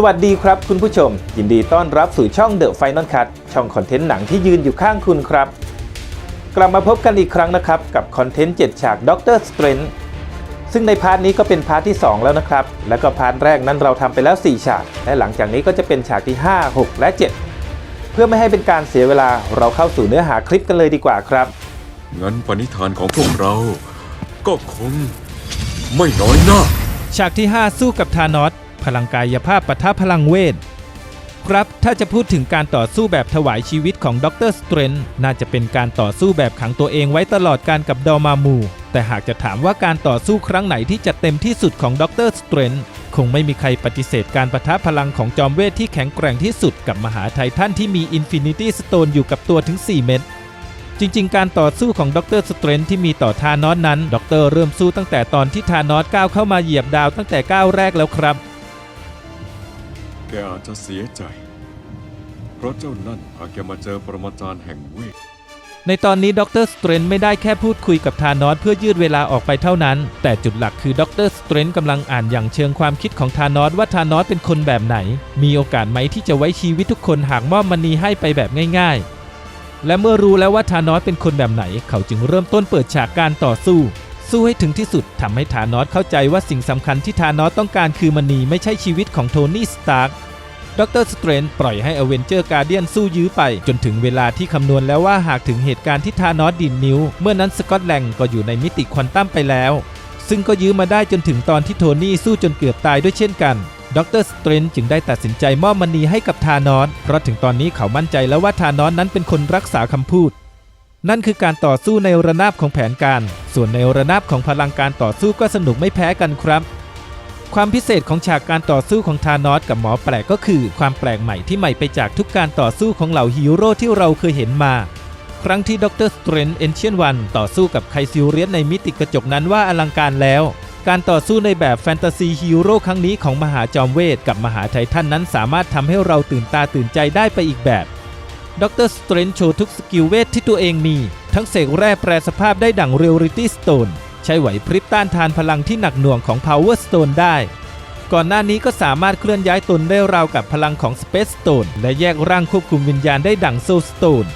สวัสดีครับคุณผู้ชม ยินดีต้อนรับสู่ช่อง The Final Cut ช่องคอนเทนต์หนังที่ยืนอยู่ข้างคุณครับ กลับมาพบกันอีกครั้งนะครับ กับคอนเทนต์ 7 ฉากด็อกเตอร์สเตรนซึ่งในพาร์ทนี้ก็เป็นพาร์ทที่ 2 แล้วนะครับ แล้วก็พาร์ทแรกนั้นเราทำไปแล้ว 4 ฉาก และหลังจากนี้ก็จะเป็นฉากที่ 5 6 และ 7 เพื่อไม่ให้เป็นการเสียเวลาเราเข้าสู่เนื้อหาคลิปกันเลยดีกว่าครับ งั้นปณิธานของพวกเรา ก็คง ไม่น้อยหน้า ฉากที่ 5 สู้กับธานอส พลังกายภาพปะทะพลังเวท ครับถ้าจะพูดถึงการต่อสู้แบบถวายชีวิตของดรสเตรนน่าจะเป็นการต่อสู้แบบขังตัวเองไว้ตลอดการกับดอมามู แต่หากจะถามว่าการต่อสู้ครั้งไหนที่จะเต็มที่สุดของดรสเตรนคงไม่มีใครปฏิเสธการประทะพลังของจอมเวทที่แข็งแกร่งที่สุดกับมหาไททันที่มีอินฟินิตี้สโตนอยู่กับตัวถึง 4 เม็ดจริง ๆ การต่อสู้ของดรสเตรนที่มีต่อทานอสนั้น ดรเริ่มสู้ตั้งแต่ตอนที่ทานอสก้าวเข้ามาเหยียบดาวตั้งแต่ก้าวแรกแล้วครับ แกอาจจะเสียใจ เพราะเจ้านั่นพาแกมาเจอปรมาจารย์แห่งเวท ในตอนนี้ดรสเตรนไม่ได้แค่พูดคุยกับทานอสเพื่อยืดเวลาออกไปเท่านั้น แต่จุดหลักคือดรสเตรนกำลังอ่านอย่างเชิงความคิดของทานอสว่าทานอสเป็นคนแบบไหน มีโอกาสไหมที่จะไว้ชีวิตทุกคนหากมอบมณีให้ไปแบบง่าย ๆ และเมื่อรู้แล้วว่าทานอสเป็นคนแบบไหน เขาจึงเริ่มต้นเปิดฉากการต่อสู้ สู้ให้ถึงที่สุดทำให้ทานอสเข้าใจว่าสิ่งสำคัญที่ทานอสต้องการคือมณีไม่ใช่ชีวิตของโทนี่สตาร์กดรสเตรนปล่อยให้อเวนเจอร์การเดียนสู้ยื้อไป จนถึงเวลาที่คำนวณแล้วว่าหากถึงเหตุการณ์ที่ทานอสดินนิ้ว เมื่อนั้นสกอตแลนด์ก็อยู่ในมิติควอนตัมไปแล้ว ซึ่งก็ยื้อมาได้จนถึงตอนที่โทนี่สู้จนเกือบตายด้วยเช่นกันดรสเตรนจึงได้ตัดสินใจมอบมณีให้กับทานอสเพราะถึงตอนนี้เขามั่นใจแล้วว่าทานอสนั้นเป็นคนรักษาคำพูด นั่นคือการต่อสู้ในระนาบของแผนการ ส่วนในระนาบของพลังการต่อสู้ก็สนุกไม่แพ้กันครับ ความพิเศษของฉากการต่อสู้ของธานอสกับหมอแปลกก็คือ ความแปลกใหม่ที่ใหม่ไปจากทุกการต่อสู้ของเหล่าฮีโร่ที่เราเคยเห็นมา ครั้งที่ด็อกเตอร์สเตรนเอนเชียนวันต่อสู้กับไคซิลเรียสในมิติกระจกนั้นว่าอลังการแล้ว การต่อสู้ในแบบแฟนตาซีฮีโร่ครั้งนี้ของมหาจอมเวทกับมหาไททันนั้นสามารถทำให้เราตื่นตาตื่นใจได้ไปอีกแบบ ดรสเตรนโชว์ทุกสกิลเวทที่ตัวเองมี ทั้งเสกแร่แปรสภาพได้ดั่งเรียลิตี้สโตนใช้ไหวพริบต้านทานพลังที่หนักหน่วงของ Power Stone ได้ ก่อนหน้านี้ก็สามารถเคลื่อนย้ายตนได้ราวกับพลังของ Space Stone และแยกร่างควบคุมวิญญาณได้ดั่ง Soul Stone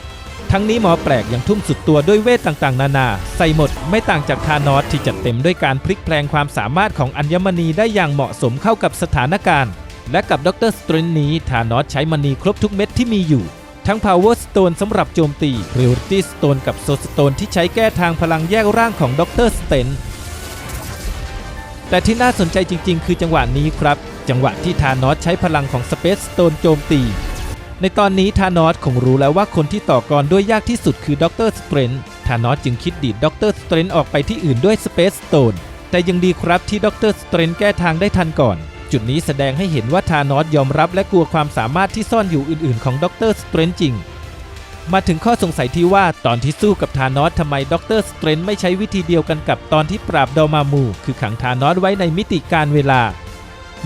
ทั้งนี้หมอแปลกยังทุ่มสุดตัวด้วยเวทต่างๆ นานา ใส่หมดไม่ต่างจากทานอสที่จัดเต็มด้วยการพลิกแปลงความสามารถของอัญมณีได้อย่างเหมาะสมเข้ากับสถานการณ์ และกับดรสเตรนนี้ทานอสใช้มณีครบทุกเม็ดที่มีอยู่ ทั้ง Power Stone สำหรับโจมตี Reality Stone กับ Soul Stone ที่ใช้แก้ทางพลังแยกร่างของดรสเตนแต่ที่น่าสนใจจริง ๆ คือจังหวะนี้ครับ จังหวะที่ธานอสใช้พลังของ Space Stone โจมตี ในตอนนี้ธานอสคงรู้แล้วว่าคนที่ต่อกรด้วยยากที่สุดคือดรสเตรนธานอสจึงคิดดีดดรสเตรนออกไปที่อื่นด้วย Space Stone แต่ยังดีครับที่ดรสเตรนแก้ทางได้ทันก่อน จุดนี้แสดงให้เห็นว่าธานอสยอมรับและกลัวความสามารถที่ซ่อนอยู่อื่น ๆ ของดรสเตรนจริง มาถึงข้อสงสัยที่ว่าตอนที่สู้กับธานอสทำไมดรสเตรนไม่ใช้วิธีเดียวกันกับตอนที่ปราบดอมามู คือขังธานอสไว้ในมิติการเวลา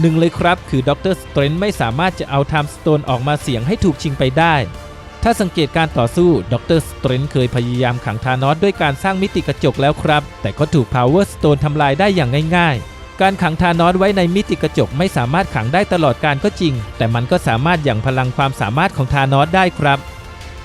หนึ่งเลยครับ คือดรสเตรนไม่สามารถจะเอาไทม์สโตนออกมาเสี่ยงให้ถูกชิงไปได้ถ้าสังเกตการต่อสู้ดรสเตรนเคยพยายามขังธานอสด้วยการสร้างมิติกระจกแล้วครับ แต่ก็ถูก Power Stone ทำลายได้อย่างง่ายๆ การขังธานอสไว้ในมิติกระจกไม่สามารถขังได้ตลอดการก็จริง แต่มันก็สามารถหยั่งพลังความสามารถของธานอสได้ครับ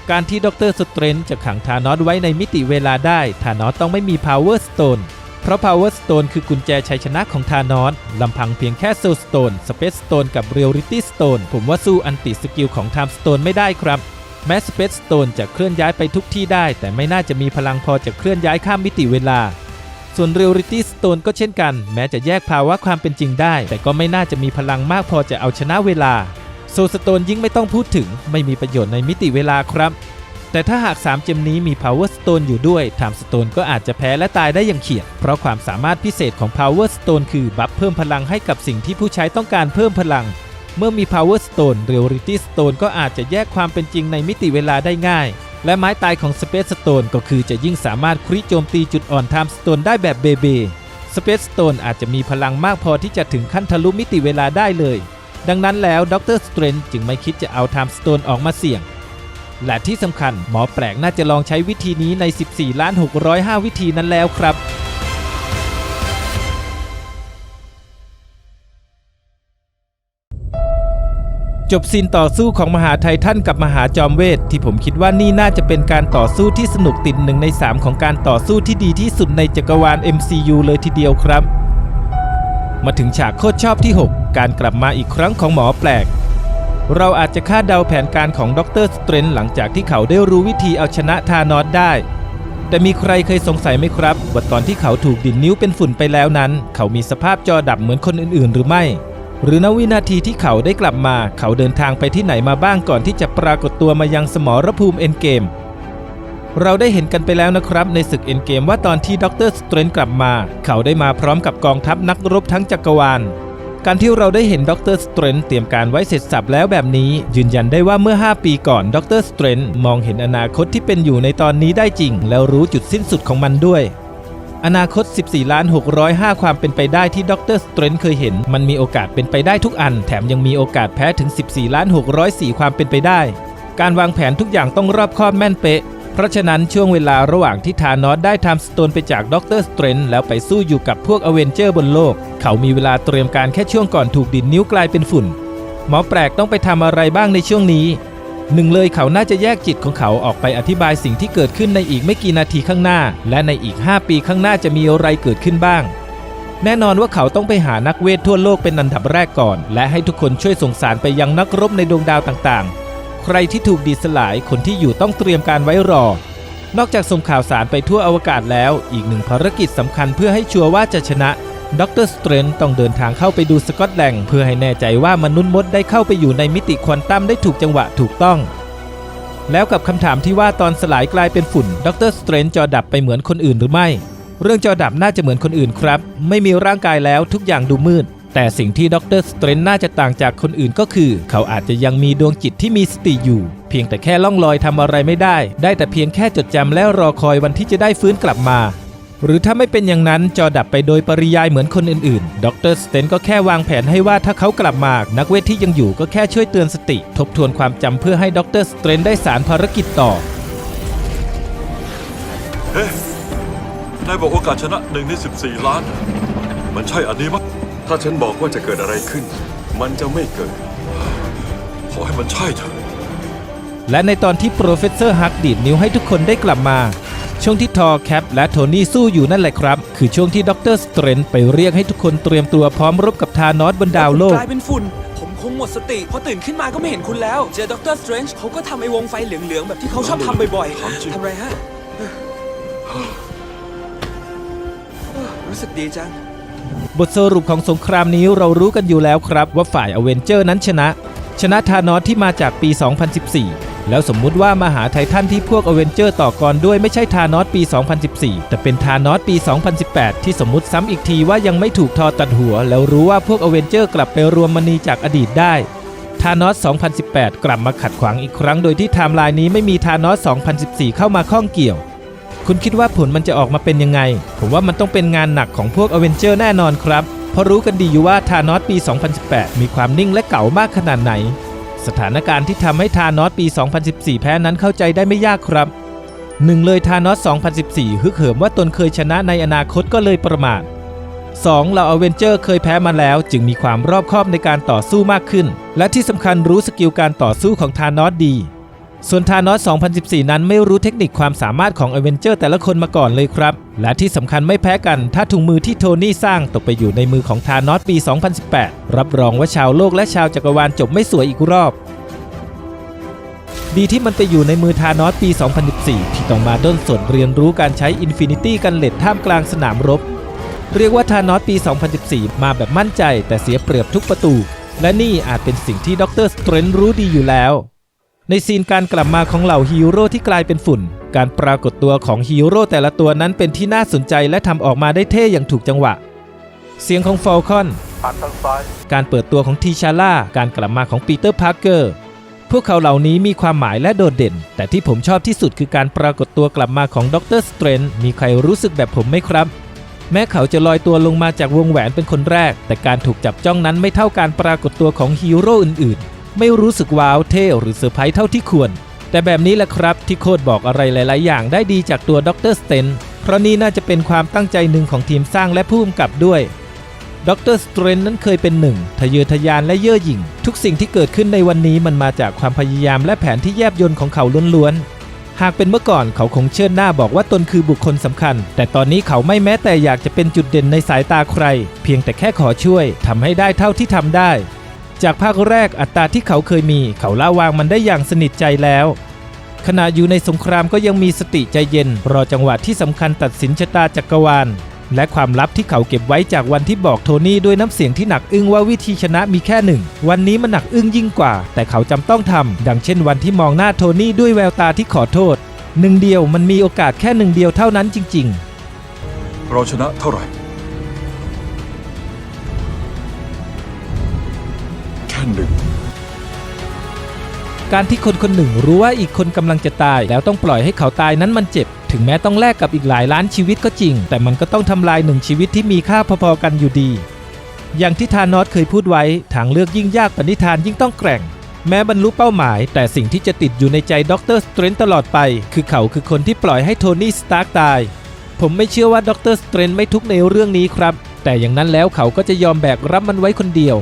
การที่ดรสเตรนจะขังธานอสไว้ในมิติเวลาได้ธานอสต้องไม่มี Power Stone เพราะ Power Stone คือกุญแจชัยชนะของธานอสลำพังเพียงแค่ Soul Stone Space Stone กับ Reality Stone ผมว่าสู้อันติสกิลของ Time Stone ไม่ได้ครับแม้ Space Stone จะเคลื่อนย้ายไปทุกที่ได้ แต่ไม่น่าจะมีพลังพอจะเคลื่อนย้ายข้ามมิติเวลา ส่วน Reality Stone ก็เช่นกัน แม้จะแยกภาวะความเป็นจริงได้ แต่ก็ไม่น่าจะมีพลังมากพอจะเอาชนะเวลา Soul Stone ยิ่งไม่ต้องพูดถึง ไม่มีประโยชน์ในมิติเวลาครับ แต่ถ้าหาก 3 เจมนี้มี Power Stone อยู่ด้วย Time Stone ก็อาจจะแพ้และตายได้อย่างเขียด เพราะความสามารถพิเศษของ Power Stone คือบัฟเพิ่มพลังให้กับสิ่งที่ผู้ใช้ต้องการเพิ่มพลัง เมื่อมี Power Stone Reality Stone ก็อาจจะแยกความเป็นจริงในมิติเวลาได้ง่าย และไม้ตายของ Space Stone ก็คือจะยิ่งสามารถคริโจมตีจุดอ่อน Time Stone ได้แบบเบเบ Space Stone อาจจะมีพลังมากพอที่จะถึงขั้นทะลุมิติเวลาได้เลย ดังนั้นแล้วด็อกเตอร์สเตรนจึงไม่คิดจะเอา Time Stone ออกมาเสี่ยง และที่สำคัญหมอแปลกน่าจะลองใช้วิธีนี้ใน 14 ล้าน605 วิธีนั้นแล้วครับ จบซีนต่อสู้ของมหาไททันกับมหาจอมเวท ที่ผมคิดว่านี่น่าจะเป็นการต่อสู้ที่สนุกติดหนึ่งใน 3 ของการต่อสู้ที่ดีที่สุดในจักรวาล MCU เลยทีเดียวครับ มาถึงฉากโคตรชอบที่ 6 การกลับมาอีกครั้งของหมอแปลก เราอาจจะคาดเดาแผนการของดรสเตรนหลังจากที่เขาได้รู้วิธีเอาชนะธานอสได้ แต่มีใครเคยสงสัยไหมครับว่าตอนที่เขาถูกดินนิ้วเป็นฝุ่นไปแล้วนั้น เขามีสภาพจอดับเหมือนคนอื่นๆ หรือไม่ หรือณวินาทีที่เขาได้กลับมา เขาเดินทางไปที่ไหนมาบ้างก่อนที่จะปรากฏตัวมายังสมรภูมิเอ็นเกมเราได้เห็นกันไปแล้วนะครับ ในศึกเอ็นเกมว่าตอนที่ด็อกเตอร์สเตรนกลับมา เขาได้มาพร้อมกับกองทัพนักรบทั้งจักรวาล การที่เราได้เห็นด็อกเตอร์สเตรนเตรียมการไว้เสร็จสับแล้วแบบนี้ ยืนยันได้ว่าเมื่อ 5 ปีก่อนด็อกเตอร์สเตรนมองเห็นอนาคตที่เป็นอยู่ในตอนนี้ได้จริง แล้วรู้จุดสิ้นสุดของมันด้วย อนาคต 14 ล้าน 605 ความเป็นไปได้ที่ดรสเตรนเคยเห็น มันมีโอกาสเป็นไปได้ทุกอัน แถมยังมีโอกาสแพ้ถึง 14 ล้าน 604 ความเป็นไปได้ การวางแผนทุกอย่างต้องรอบคอบแม่นเป๊ะ เพราะฉะนั้นช่วงเวลาระหว่างที่ธานอสได้ทำสโตนไปจากดรสเตรนแล้วไปสู้อยู่กับพวกอเวนเจอร์บนโลก เขามีเวลาเตรียมการแค่ช่วงก่อนถูกดินนิ้วกลายเป็นฝุ่น หมอแปลกต้องไปทำอะไรบ้างในช่วงนี้ หนึ่งเลยเขาน่าจะแยกจิตของเขาออกไปอธิบายสิ่งที่เกิดขึ้นในอีกไม่กี่นาทีข้างหน้า และในอีก 5 ปีข้างหน้าจะมีอะไรเกิดขึ้นบ้าง แน่นอนว่าเขาต้องไปหานักเวททั่วโลกเป็นอันดับแรกก่อน และให้ทุกคนช่วยส่งสารไปยังนักรบในดวงดาวต่างๆ ใครที่ถูกดีสลายคนที่อยู่ต้องเตรียมการไว้รอ นอกจากส่งข่าวสารไปทั่วอวกาศแล้ว อีกหนึ่งภารกิจสำคัญเพื่อให้ชัวร์ว่าจะชนะ ด็อกเตอร์สเตรนต้องเดินทางเข้าไปดูสกอตแลนด์เพื่อให้แน่ใจว่ามนุษย์มดได้เข้าไปอยู่ในมิติควอนตัมได้ถูกจังหวะถูกต้อง แล้วกับคำถามที่ว่าตอนสลายกลายเป็นฝุ่นด็อกเตอร์สเตรนจอดับไปเหมือนคนอื่นหรือไม่ เรื่องจอดับน่าจะเหมือนคนอื่นครับ ไม่มีร่างกายแล้วทุกอย่างดูมืด แต่สิ่งที่ด็อกเตอร์สเตรนน่าจะต่างจากคนอื่นก็คือ เขาอาจจะยังมีดวงจิตที่มีสติอยู่ เพียงแต่แค่ล่องลอยทำอะไรไม่ได้ ได้แต่เพียงแค่จดจำและรอคอยวันที่จะได้ฟื้นกลับมา หรือถ้าไม่เป็นอย่างนั้นจอดับไปโดยปริยายเหมือนคนอื่นๆ ดรสเตนก็แค่วางแผนให้ว่าถ้าเขากลับมา นักเวทที่ยังอยู่ก็แค่ช่วยเตือนสติ ทบทวนความจำเพื่อให้ดรสเตนได้สารภารกิจต่อ เฮ้นายบอกโอกาสชนะหนึ่งใน14ล้าน มันใช่อันนี้มั้ยถ้าฉันบอกว่าจะเกิดอะไรขึ้น มันจะไม่เกิด ขอให้มันใช่เถอะ และในตอนที่โปรเฟสเซอร์ฮักดีดนิ้วให้ทุกคนได้กลับมา ช่วงที่ทอแคปและโทนี่สู้อยู่นั่นแหละครับ คือช่วงที่ดรสเตรนไปเรียกให้ทุกคนเตรียมตัวพร้อมรบกับทานอสบนดาวโลก กลายเป็นฝุ่น ผมคงหมดสติ พอตื่นขึ้นมาก็ไม่เห็นคุณแล้ว เจอด็อกเตอร์สเตรนจ์เขาก็ทำไอ้วงไฟเหลือง ๆ แบบที่เขาชอบทำบ่อยถามจริงๆทำไรฮะ รู้สึกดีจัง บทสรุปของสงครามนี้เรารู้กันอยู่แล้วครับ ว่าฝ่ายอเวนเจอร์นั้นชนะ ชนะธานอสที่มาจากปี 2014 แล้วสมมุติว่ามหาไททันที่พวกอเวนเจอร์ต่อกรด้วยไม่ใช่ธานอสปี 2014 แต่เป็นธานอสปี 2018 ที่สมมุติซ้ำอีกทีว่ายังไม่ถูกทอตัดหัว แล้วรู้ว่าพวกอเวนเจอร์กลับไปรวมมณีจากอดีตได้ธานอส 2018 กลับมาขัดขวางอีกครั้งโดยที่ไทม์ไลน์นี้ไม่มีธานอส 2014 เข้ามาข้องเกี่ยว คุณคิดว่าผลมันจะออกมาเป็นยังไง ผมว่ามันต้องเป็นงานหนักของพวกอเวนเจอร์แน่นอนครับ เพราะรู้กันดีอยู่ว่าธานอสปี 2018 มีความนิ่งและเก่ามากขนาดไหน สถานการณ์ที่ทำให้ธานอสปี 2014 แพ้นั้นเข้าใจได้ไม่ยากครับหนึ่งเลยธานอส 2014 ฮึกเหิมว่าตนเคยชนะในอนาคตก็เลยประมาท 2. เราอเวนเจอร์เคยแพ้มาแล้ว จึงมีความรอบคอบในการต่อสู้มากขึ้น และที่สำคัญรู้สกิลการต่อสู้ของธานอสดี ส่วนธานอส 2014 นั้นไม่รู้เทคนิคความสามารถของอเวนเจอร์แต่ละคนมาก่อนเลยครับ และที่สำคัญไม่แพ้กัน ถ้าถุงมือที่โทนี่สร้างตกไปอยู่ในมือของธานอสปี 2018 รับรองว่าชาวโลกและชาวจักรวาลจบไม่สวยอีกรอบ ดีที่มันไปอยู่ในมือธานอสปี 2014 ที่ต้องมาด้นสดเรียนรู้การใช้อินฟินิตี้กันเลดท่ามกลางสนามรบ เรียกว่าธานอสปี 2014 มาแบบมั่นใจ แต่เสียเปรียบทุกประตู และนี่อาจเป็นสิ่งที่ดรสเตรนรู้ดีอยู่แล้ว ในซีนการกลับมาของเหล่าฮีโร่ที่กลายเป็นฝุ่น การปรากฏตัวของฮีโร่แต่ละตัวนั้นเป็นที่น่าสนใจและทำออกมาได้เท่อย่างถูกจังหวะ เสียงของฟอลคอน การเปิดตัวของทีชาร่า การกลับมาของปีเตอร์พาร์เกอร์ พวกเขาเหล่านี้มีความหมายและโดดเด่น แต่ที่ผมชอบที่สุดคือการปรากฏตัวกลับมาของด็อกเตอร์สเตรนมีใครรู้สึกแบบผมไหมครับ แม้เขาจะลอยตัวลงมาจากวงแหวนเป็นคนแรก แต่การถูกจับจ้องนั้นไม่เท่าการปรากฏตัวของฮีโร่อื่นๆ ไม่รู้สึกว้าวเท่หรือเซอร์ไพรส์เท่าที่ควร แต่แบบนี้แหละครับที่โคดบอกอะไรหลาย ๆ อย่างได้ดีจากตัวดรสเตนเพราะนี่น่าจะเป็นความตั้งใจหนึ่งของทีมสร้างและผู้กำกับด้วยดรสเตรนนั้นเคยเป็นหนึ่งทะเยอทะยานและเย่อหยิ่ง ทุกสิ่งที่เกิดขึ้นในวันนี้มันมาจากความพยายามและแผนที่แยบยลของเขาล้วนๆ หากเป็นเมื่อก่อนเขาคงเชิดหน้าบอกว่าตนคือบุคคลสำคัญ แต่ตอนนี้เขาไม่แม้แต่อยากจะเป็นจุดเด่นในสายตาใคร เพียงแต่แค่ขอช่วยทำให้ได้เท่าที่ทำได้ จากภาคแรกอัตราที่เขาเคยมี เขาละวางมันได้อย่างสนิทใจแล้ว ขณะอยู่ในสงครามก็ยังมีสติใจเย็น รอจังหวะที่สำคัญตัดสินชะตาจักรวาล และความลับที่เขาเก็บไว้จากวันที่บอกโทนี่ด้วยน้ำเสียงที่หนักอึ้งว่าวิธีชนะมีแค่หนึ่ง วันนี้มันหนักอึ้งยิ่งกว่า แต่เขาจำต้องทำดังเช่นวันที่มองหน้าโทนี่ด้วยแววตาที่ขอโทษหนึ่งเดียวมันมีโอกาสแค่หนึ่งเดียวเท่านั้นจริง ๆ เราชนะเท่าไหร่ แค่หนึ่ง การที่คนคนหนึ่งรู้ว่าอีกคนกำลังจะตาย แล้วต้องปล่อยให้เขาตายนั้นมันเจ็บ ถึงแม้ต้องแลกกับอีกหลายล้านชีวิตก็จริง แต่มันก็ต้องทำลายหนึ่งชีวิตที่มีค่าพอๆกันอยู่ดี อย่างที่ทานอสเคยพูดไว้ทางเลือกยิ่งยากปณิธานยิ่งต้องแกร่ง แม้บรรลุเป้าหมาย แต่สิ่งที่จะติดอยู่ในใจด็อกเตอร์สเตรนตลอดไป คือเขาคือคนที่ปล่อยให้โทนี่สตาร์กตาย ผมไม่เชื่อว่าด็อกเตอร์สเตรนไม่ทุกข์ในเรื่องนี้ครับแต่อย่างนั้นแล้วเขาก็จะยอมแบกรับมันไว้คนเดียว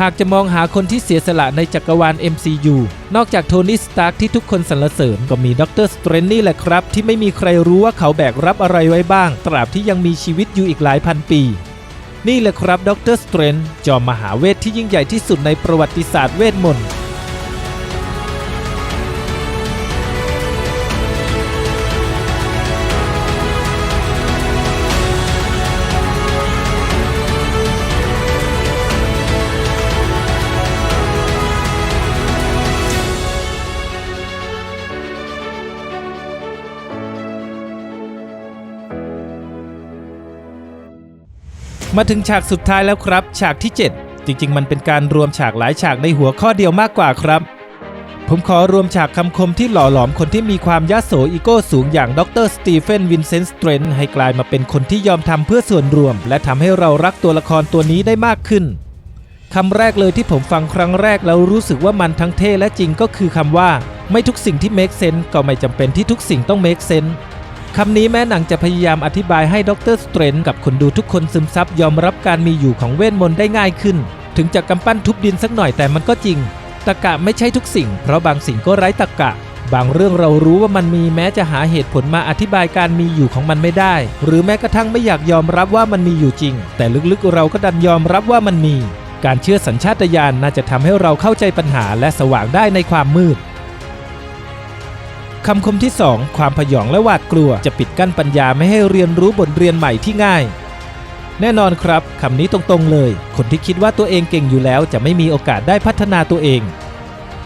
หากจะมองหาคนที่เสียสละในจักรวาล MCU นอกจากโทนี่สตาร์คที่ทุกคนสรรเสริญก็มีด็อกเตอร์สเตรนนี่แหละครับ ที่ไม่มีใครรู้ว่าเขาแบกรับอะไรไว้บ้าง ตราบที่ยังมีชีวิตอยู่อีกหลายพันปี นี่แหละครับด็อกเตอร์สเตรนจอมมหาเวทที่ยิ่งใหญ่ที่สุดในประวัติศาสตร์เวทมนต์ มาถึงฉากสุดท้ายแล้วครับ ฉากที่ 7 จริงๆ มันเป็นการรวมฉากหลายฉากในหัวข้อเดียวมากกว่าครับ ผมขอรวมฉากคำคมที่หล่อหลอมคนที่มีความยโสอีโก้สูงอย่างดรสตีเฟนวินเซนต์สเตรนให้กลายมาเป็นคนที่ยอมทำเพื่อส่วนรวม และทำให้เรารักตัวละครตัวนี้ได้มากขึ้นคำแรกเลยที่ผมฟังครั้งแรกแล้วรู้สึกว่ามันทั้งเท่และจริงก็คือคำว่า ไม่ทุกสิ่งที่ make sense ก็ไม่จำเป็นที่ทุกสิ่งต้อง make sense คำนี้แม้หนังจะพยายามอธิบายให้ด็อกเตอร์สเตรนกับคนดูทุกคนซึมซับยอมรับการมีอยู่ของเวทมนต์ได้ง่ายขึ้น ถึงจะกำปั้นทุบดินสักหน่อยแต่มันก็จริงตะกะไม่ใช่ทุกสิ่ง เพราะบางสิ่งก็ไร้ตะกะ บางเรื่องเรารู้ว่ามันมีแม้จะหาเหตุผลมาอธิบายการมีอยู่ของมันไม่ได้ หรือแม้กระทั่งไม่อยากยอมรับว่ามันมีอยู่จริง แต่ลึกๆเราก็ดันยอมรับว่ามันมี การเชื่อสัญชาตญาณน่าจะทำให้เราเข้าใจปัญหาและสว่างได้ในความมืด คำคมที่ 2 ความพยองและหวาดกลัว จะปิดกั้นปัญญาไม่ให้เรียนรู้บทเรียนใหม่ที่ง่าย แน่นอนครับคำนี้ตรงๆเลย คนที่คิดว่าตัวเองเก่งอยู่แล้ว จะไม่มีโอกาสได้พัฒนาตัวเอง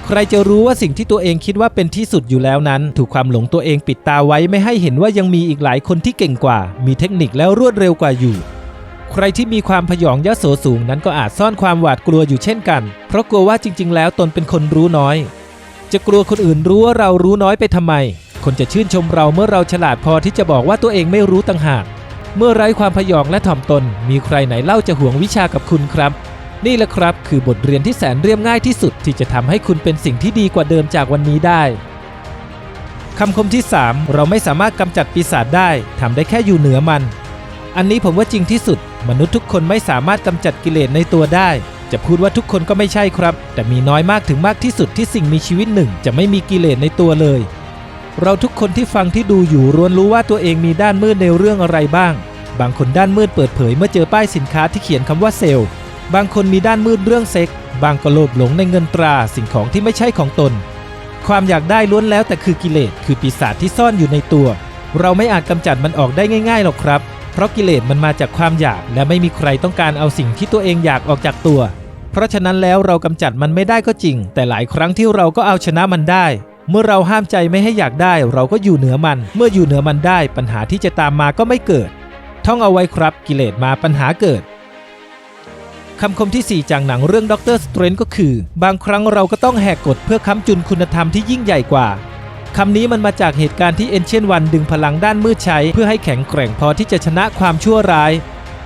ใครจะรู้ว่าสิ่งที่ตัวเองคิดว่าเป็นที่สุดอยู่แล้วนั้น ถูกความหลงตัวเองปิดตาไว้ไม่ให้เห็นว่ายังมีอีกหลายคนที่เก่งกว่า มีเทคนิคแล้วรวดเร็วกว่าอยู่ใครที่มีความพยองยโสสูงนั้นก็อาจซ่อนความหวาดกลัวอยู่เช่นกัน เพราะกลัวว่าจริง ๆ แล้วตนเป็นคนรู้น้อย จะกลัวคนอื่นรู้ว่าเรารู้น้อยไปทำไม คนจะชื่นชมเราเมื่อเราฉลาดพอที่จะบอกว่าตัวเองไม่รู้ต่างหาก เมื่อไร้ความพยองและถ่อมตน มีใครไหนเล่าจะห่วงวิชากับคุณครับ นี่แหละครับ คือบทเรียนที่แสนเรียบง่ายที่สุดที่จะทำให้คุณเป็นสิ่งที่ดีกว่าเดิมจากวันนี้ได้คำคมที่ 3 เราไม่สามารถกำจัดปีศาจได้ทำได้แค่อยู่เหนือมัน อันนี้ผมว่าจริงที่สุด มนุษย์ทุกคนไม่สามารถกำจัดกิเลสในตัวได้ จะพูดว่าทุกคนก็ไม่ใช่ครับ แต่มีน้อยมากถึงมากที่สุดที่สิ่งมีชีวิตหนึ่ง จะไม่มีกิเลสในตัวเลย เราทุกคนที่ฟังที่ดูอยู่ล้วนรู้ว่าตัวเองมีด้านมืดในเรื่องอะไรบ้าง บางคนด้านมืดเปิดเผยเมื่อเจอป้ายสินค้าที่เขียนคำว่าเซลล์ บางคนมีด้านมืดเรื่องเซ็ก บางก็โลภหลงในเงินตราสิ่งของที่ไม่ใช่ของตน ความอยากได้ล้วนแล้วแต่คือกิเลส คือปีศาจที่ซ่อนอยู่ในตัว เราไม่อาจกำจัดมันออกได้ง่ายๆหรอกครับ เพราะกิเลสมันมาจากความอยาก และไม่มีใครต้องการเอาสิ่งที่ตัวเองอยากออกจากตัว เพราะฉะนั้นแล้วเรากำจัดมันไม่ได้ก็จริง แต่หลายครั้งที่เราก็เอาชนะมันได้ เมื่อเราห้ามใจไม่ให้อยากได้ เราก็อยู่เหนือมัน เมื่ออยู่เหนือมันได้ ปัญหาที่จะตามมาก็ไม่เกิด ท่องเอาไว้ครับกิเลสมาปัญหาเกิดคำคมที่ 4 จากหนังเรื่องด็อกเตอร์สเตรนก็คือ บางครั้งเราก็ต้องแหกกฎเพื่อค้ำจุนคุณธรรมที่ยิ่งใหญ่กว่า คำนี้มันมาจากเหตุการณ์ที่เอนเชนวันดึงพลังด้านมืดใช้ เพื่อให้แข็งแกร่งพอที่จะชนะความชั่วร้าย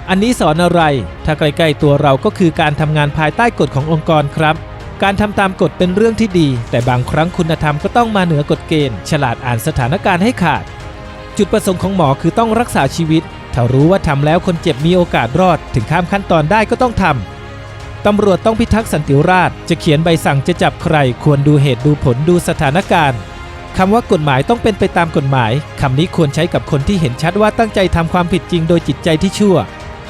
อันนี้สอนอะไร ถ้าใกล้ๆตัวเราก็คือการทำงานภายใต้กฎขององค์กรครับ การทำตามกฎเป็นเรื่องที่ดี แต่บางครั้งคุณธรรมก็ต้องมาเหนือกฎเกณฑ์ ฉลาดอ่านสถานการณ์ให้ขาด จุดประสงค์ของหมอคือต้องรักษาชีวิต ถ้ารู้ว่าทำแล้วคนเจ็บมีโอกาสรอด ถึงข้ามขั้นตอนได้ก็ต้องทำตำรวจต้องพิทักษ์สันติราษฎร์จะเขียนใบสั่งจะจับใคร ควรดูเหตุดูผลดูสถานการณ์ คำว่ากฎหมายต้องเป็นไปตามกฎหมาย คำนี้ควรใช้กับคนที่เห็นชัดว่าตั้งใจทำความผิดจริงโดยจิตใจที่ชั่ว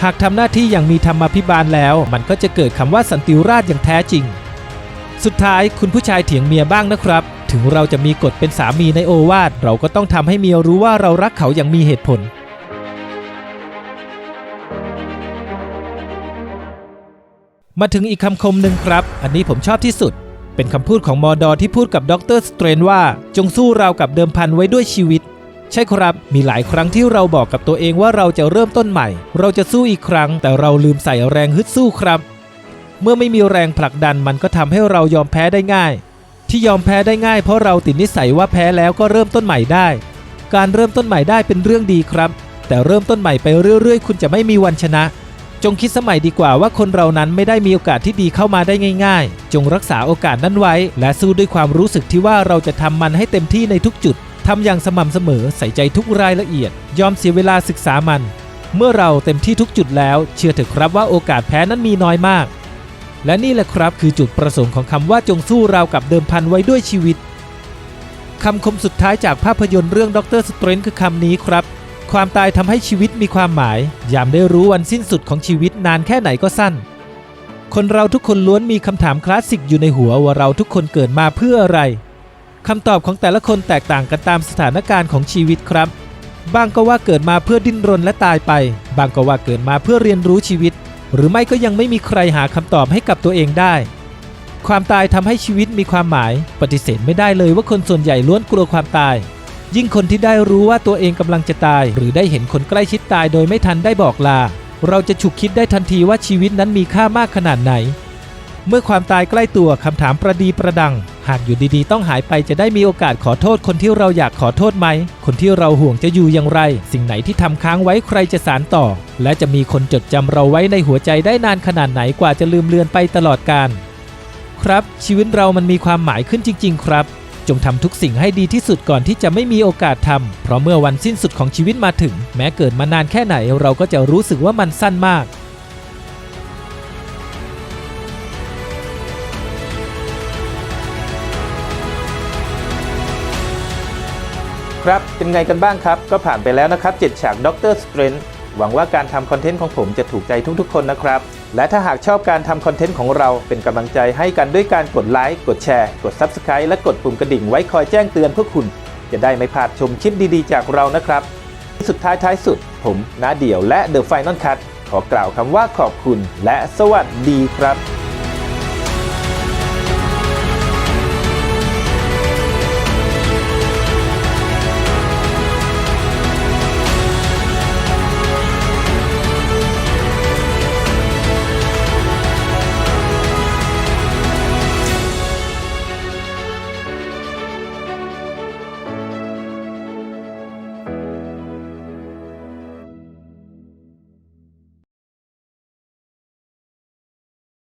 หากทำหน้าที่อย่างมีธรรมาภิบาลแล้ว มันก็จะเกิดคำว่าสันติราษฎร์อย่างแท้จริง สุดท้ายคุณผู้ชายเถียงเมียบ้างนะครับ ถึงเราจะมีกฎเป็นสามีในโอวาทเราก็ต้องทำให้เมียรู้ว่าเรารักเขาอย่างมีเหตุผลมาถึงอีกคำคมหนึ่งครับ อันนี้ผมชอบที่สุด เป็นคำพูดของมอดอที่พูดกับดรสเตรนว่า จงสู้เรากับเดิมพันไว้ด้วยชีวิต ใช่ครับ มีหลายครั้งที่เราบอกกับตัวเองว่าเราจะเริ่มต้นใหม่ เราจะสู้อีกครั้ง แต่เราลืมใส่แรงฮึดสู้ครับ เมื่อไม่มีแรงผลักดันมันก็ทำให้เรายอมแพ้ได้ง่าย ที่ยอมแพ้ได้ง่าย เพราะเราติดนิสัยว่าแพ้แล้วก็เริ่มต้นใหม่ได้ การเริ่มต้นใหม่ได้เป็นเรื่องดีครับ แต่เริ่มต้นใหม่ไปเรื่อย ๆ คุณจะไม่มีวันชนะ จงคิดสมัยดีกว่าว่าคนเรานั้นไม่ได้มีโอกาสที่ดีเข้ามาได้ง่ายๆ จงรักษาโอกาสนั้นไว้ และสู้ด้วยความรู้สึกที่ว่าเราจะทำมันให้เต็มที่ในทุกจุดทำอย่างสม่ำเสมอใส่ใจทุกรายละเอียด ยอมเสียเวลาศึกษามัน เมื่อเราเต็มที่ทุกจุดแล้ว เชื่อเถอะครับว่าโอกาสแพ้นั้นมีน้อยมาก และนี่แหละครับคือจุดประสงค์ของคำว่าจงสู้ราวกับเดิมพันไว้ด้วยชีวิตคำคมสุดท้ายจากภาพยนตร์เรื่องด็อกเตอร์สเตรนคือคำนี้ครับ ความตายทำให้ชีวิตมีความหมาย ยามได้รู้วันสิ้นสุดของชีวิตนานแค่ไหนก็สั้น คนเราทุกคนล้วนมีคำถามคลาสสิกอยู่ในหัวว่าเราทุกคนเกิดมาเพื่ออะไรคำตอบของแต่ละคนแตกต่างกันตามสถานการณ์ของชีวิตครับ บางก็ว่าเกิดมาเพื่อดิ้นรนและตายไป บางก็ว่าเกิดมาเพื่อเรียนรู้ชีวิต หรือไม่ก็ยังไม่มีใครหาคำตอบให้กับตัวเองได้ ความตายทำให้ชีวิตมีความหมาย ปฏิเสธไม่ได้เลยว่าคนส่วนใหญ่ล้วนกลัวความตาย ยิ่งคนที่ได้รู้ว่าตัวเองกำลังจะตาย หรือได้เห็นคนใกล้ชิดตายโดยไม่ทันได้บอกลา เราจะฉุกคิดได้ทันทีว่าชีวิตนั้นมีค่ามากขนาดไหน เมื่อความตายใกล้ตัวคำถามประดีประดัง หากอยู่ดีๆ ต้องหายไปจะได้มีโอกาสขอโทษคนที่เราอยากขอโทษไหม คนที่เราห่วงจะอยู่อย่างไร สิ่งไหนที่ทำค้างไว้ใครจะสารต่อ และจะมีคนจดจำเราไว้ในหัวใจได้นานขนาดไหนกว่าจะลืมเลือนไปตลอดกาลครับ ชีวิตเรามันมีความหมายขึ้นจริง ๆ ครับ จงทำทุกสิ่งให้ดีที่สุดก่อนที่จะไม่มีโอกาสทำเพราะเมื่อวันสิ้นสุดของชีวิตมาถึง แม้เกิดมานานแค่ไหนเราก็จะรู้สึกว่ามันสั้นมากครับ เป็นไงกันบ้างครับ ก็ผ่านไปแล้วนะครับ 7 ฉากด็อกเตอร์สเตรนหวังว่าการทำคอนเทนต์ของผมจะถูกใจทุกๆ คนนะครับ และถ้าหากชอบการทำคอนเทนต์ของเราเป็นกำลังใจให้กันด้วยการกดไลค์ กดแชร์ กด Subscribe และกดปุ่มกระดิ่งไว้คอยแจ้งเตือนพวกคุณ จะได้ไม่พลาดชมคลิปดีๆ จากเรานะครับสุดท้ายท้ายสุด ผมนาเดี่ยวและ The Final Cut ขอกล่าวคำว่าขอบคุณและสวัสดีครับ